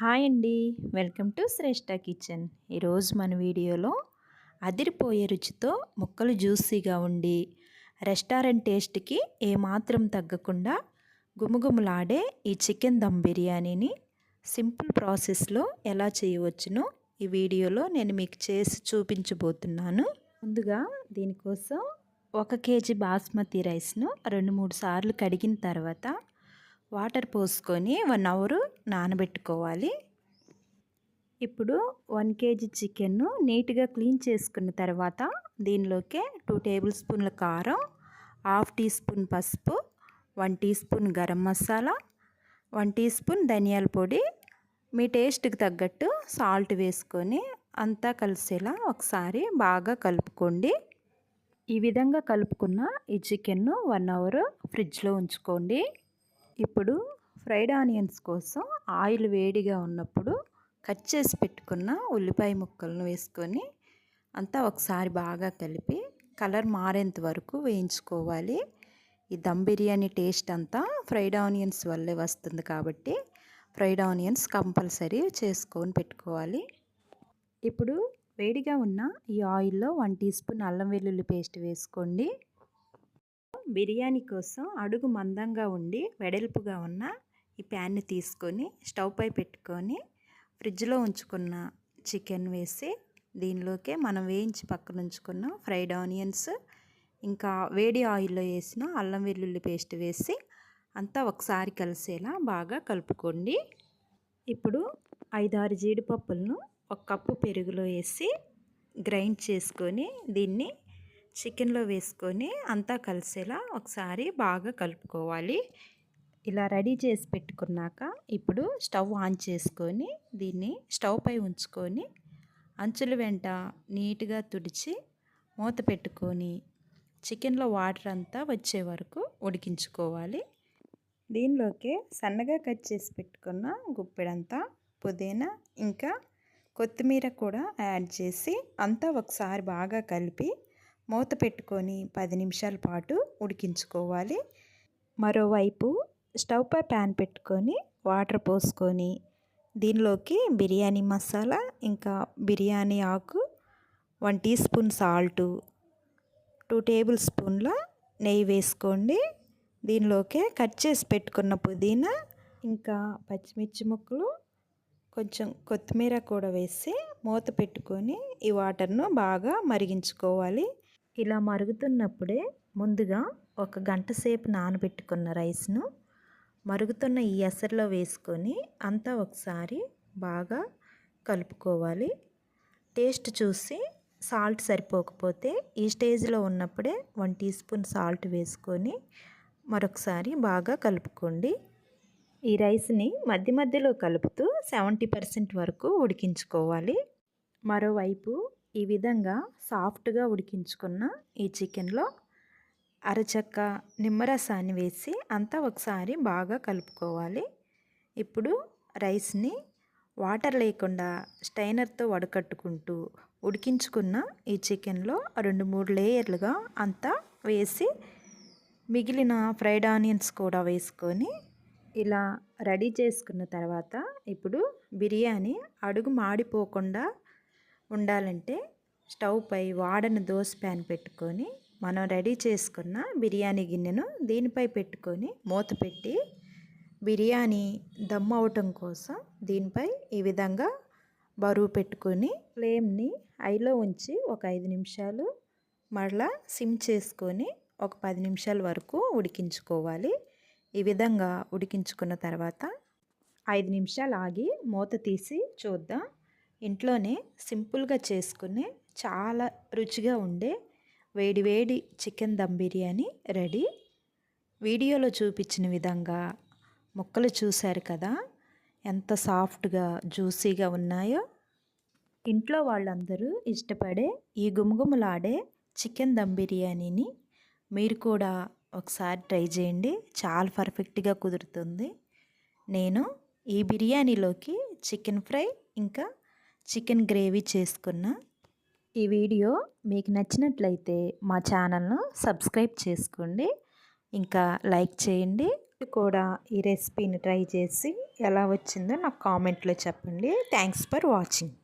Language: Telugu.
హాయ్ అండి. Welcome to Shreshta kitchen. ఈరోజు మన వీడియోలో అదిరిపోయే రుచితో ముక్కలు జ్యూసీగా ఉండి రెస్టారెంట్ టేస్ట్కి ఏమాత్రం తగ్గకుండా గుమగుమలాడే ఈ చికెన్ దమ్ బిర్యానీని సింపుల్ ప్రాసెస్లో ఎలా చేయవచ్చునో ఈ వీడియోలో నేను మీకు చేసి చూపించబోతున్నాను. ముందుగా దీనికోసం ఒక కేజీ బాస్మతి రైస్ను రెండు మూడు సార్లు కడిగిన తర్వాత వాటర్ పోసుకొని వన్ అవరు నానబెట్టుకోవాలి. ఇప్పుడు వన్ కేజీ చికెన్ను నీట్గా క్లీన్ చేసుకున్న తర్వాత దీనిలోకి టూ టేబుల్ స్పూన్ల కారం హాఫ్ టీ స్పూన్ పసుపు one teaspoon garam masala one teaspoon ధనియాల పొడి. మీ టేస్ట్కి తగ్గట్టు సాల్ట్ వేసుకొని అంతా కలిసేలా ఒకసారి బాగా కలుపుకోండి. ఈ విధంగా కలుపుకున్న ఈ చికెన్ను వన్ అవర్ ఫ్రిడ్జ్లో ఉంచుకోండి. ఇప్పుడు ఫ్రైడ్ ఆనియన్స్ కోసం ఆయిల్ వేడిగా ఉన్నప్పుడు కట్ చేసి పెట్టుకున్న ఉల్లిపాయ ముక్కలను వేసుకొని అంతా ఒకసారి బాగా కలిపి కలర్ మారేంత వరకు వేయించుకోవాలి. ఈ దమ్ బిర్యానీ టేస్ట్ అంతా ఫ్రైడ్ ఆనియన్స్ వల్లే వస్తుంది కాబట్టి ఫ్రైడ్ ఆనియన్స్ కంపల్సరీ చేసుకొని పెట్టుకోవాలి. ఇప్పుడు వేడిగా ఉన్న ఈ ఆయిల్లో వన్ టీ స్పూన్ అల్లం వెల్లుల్లి పేస్ట్ వేసుకోండి. బిర్యానీ కోసం అడుగు మందంగా ఉండి వెడల్పుగా ఉన్న ఈ ప్యాన్ని తీసుకొని స్టవ్ పై పెట్టుకొని ఫ్రిడ్జ్లో ఉంచుకున్న చికెన్ వేసి దీనిలోకే మనం వేయించి పక్కన ఉంచుకున్న ఫ్రైడ్ ఆనియన్స్ ఇంకా వేడి ఆయిల్లో వేసిన అల్లం వెల్లుల్లి పేస్ట్ వేసి అంతా ఒకసారి కలిసేలా బాగా కలుపుకోండి. ఇప్పుడు ఐదారు జీడిపప్పులను ఒక కప్పు పెరుగులో వేసి గ్రైండ్ చేసుకొని దీన్ని చికెన్లో వేసుకొని అంతా కలిసేలా ఒకసారి బాగా కలుపుకోవాలి. ఇలా రెడీ చేసి పెట్టుకున్నాక ఇప్పుడు స్టవ్ ఆన్ చేసుకొని దీన్ని స్టవ్ పై ఉంచుకొని అంచుల వెంట నీట్గా తుడిచి మూత పెట్టుకొని చికెన్లో వాటర్ అంతా వచ్చే వరకు ఉడికించుకోవాలి. దీనిలోకి సన్నగా కట్ చేసి పెట్టుకున్న గుప్పెడంతా పుదీనా ఇంకా కొత్తిమీర కూడా యాడ్ చేసి అంతా ఒకసారి బాగా కలిపి మూత పెట్టుకొని పది నిమిషాల పాటు ఉడికించుకోవాలి. మరోవైపు స్టవ్ పై ప్యాన్ పెట్టుకొని వాటర్ పోసుకొని దీనిలోకి బిర్యానీ మసాలా ఇంకా బిర్యానీ ఆకు one teaspoon salt two table స్పూన్ల నెయ్యి వేసుకోండి. దీనిలోకి కట్ చేసి పెట్టుకున్న పుదీనా ఇంకా పచ్చిమిర్చి ముక్కలు కొంచెం కొత్తిమీర కూడా వేసి మూత పెట్టుకొని ఈ వాటర్ను బాగా మరిగించుకోవాలి. ఇలా మరుగుతున్నప్పుడే ముందుగా ఒక గంట సేపు నానబెట్టుకున్న రైస్ను మరుగుతున్న ఈ ఎసరులో వేసుకొని అంతా ఒకసారి బాగా కలుపుకోవాలి. టేస్ట్ చూసి సాల్ట్ సరిపోకపోతే ఈ స్టేజ్లో ఉన్నప్పుడే వన్ టీ స్పూన్ సాల్ట్ వేసుకొని మరొకసారి బాగా కలుపుకోండి. ఈ రైస్ని మధ్య మధ్యలో కలుపుతూ సెవెంటీ పర్సెంట్ వరకు ఉడికించుకోవాలి. మరోవైపు ఈ విధంగా సాఫ్ట్గా ఉడికించుకున్న ఈ చికెన్లో అరచక్క నిమ్మరసాన్ని వేసి అంతా ఒకసారి బాగా కలుపుకోవాలి. ఇప్పుడు రైస్ని వాటర్ లేకుండా స్టైనర్తో వడకట్టుకుంటూ ఉడికించుకున్న ఈ చికెన్లో రెండు మూడు లేయర్లుగా అంతా వేసి మిగిలిన ఫ్రైడ్ ఆనియన్స్ కూడా వేసుకొని ఇలా రెడీ చేసుకున్న తర్వాత ఇప్పుడు బిర్యానీ అడుగు మాడిపోకుండా ఉండాలంటే స్టవ్ పై వాడని దోశ ప్యాన్ పెట్టుకొని మనం రెడీ చేసుకున్న బిర్యానీ గిన్నెను దీనిపై పెట్టుకొని మూత పెట్టి బిర్యానీ దమ్ అవటం కోసం దీనిపై ఈ విధంగా బరువు పెట్టుకొని ఫ్లేమ్ని ఐలో ఉంచి ఒక ఐదు నిమిషాలు మరలా సిమ్ చేసుకొని ఒక పది నిమిషాల వరకు ఉడికించుకోవాలి. ఈ విధంగా ఉడికించుకున్న తర్వాత ఐదు నిమిషాలు ఆగి మూత తీసి చూద్దాం. ఇంట్లోనే సింపుల్గా చేసుకునే చాలా రుచిగా ఉండే వేడి వేడి చికెన్ దమ్ బిర్యానీ రెడీ. వీడియోలో చూపించిన విధంగా ముక్కలు చూశారు కదా ఎంత సాఫ్ట్గా జ్యూసీగా ఉన్నాయో. ఇంట్లో వాళ్ళందరూ ఇష్టపడే ఈ గుమగుమలాడే చికెన్ దమ్ బిర్యానీని మీరు కూడా ఒకసారి ట్రై చేయండి. చాలా పర్ఫెక్ట్గా కుదురుతుంది. నేను ఈ బిర్యానీలోకి చికెన్ ఫ్రై ఇంకా చికెన్ గ్రేవీ చేసుకున్న ఈ వీడియో మీకు నచ్చినట్లయితే మా ఛానల్ను సబ్స్క్రైబ్ చేసుకోండి. ఇంకా లైక్ చేయండి. కూడా ఈ రెసిపీని ట్రై చేసి ఎలా వచ్చిందో నాకు కామెంట్లో చెప్పండి. Thanks for watching.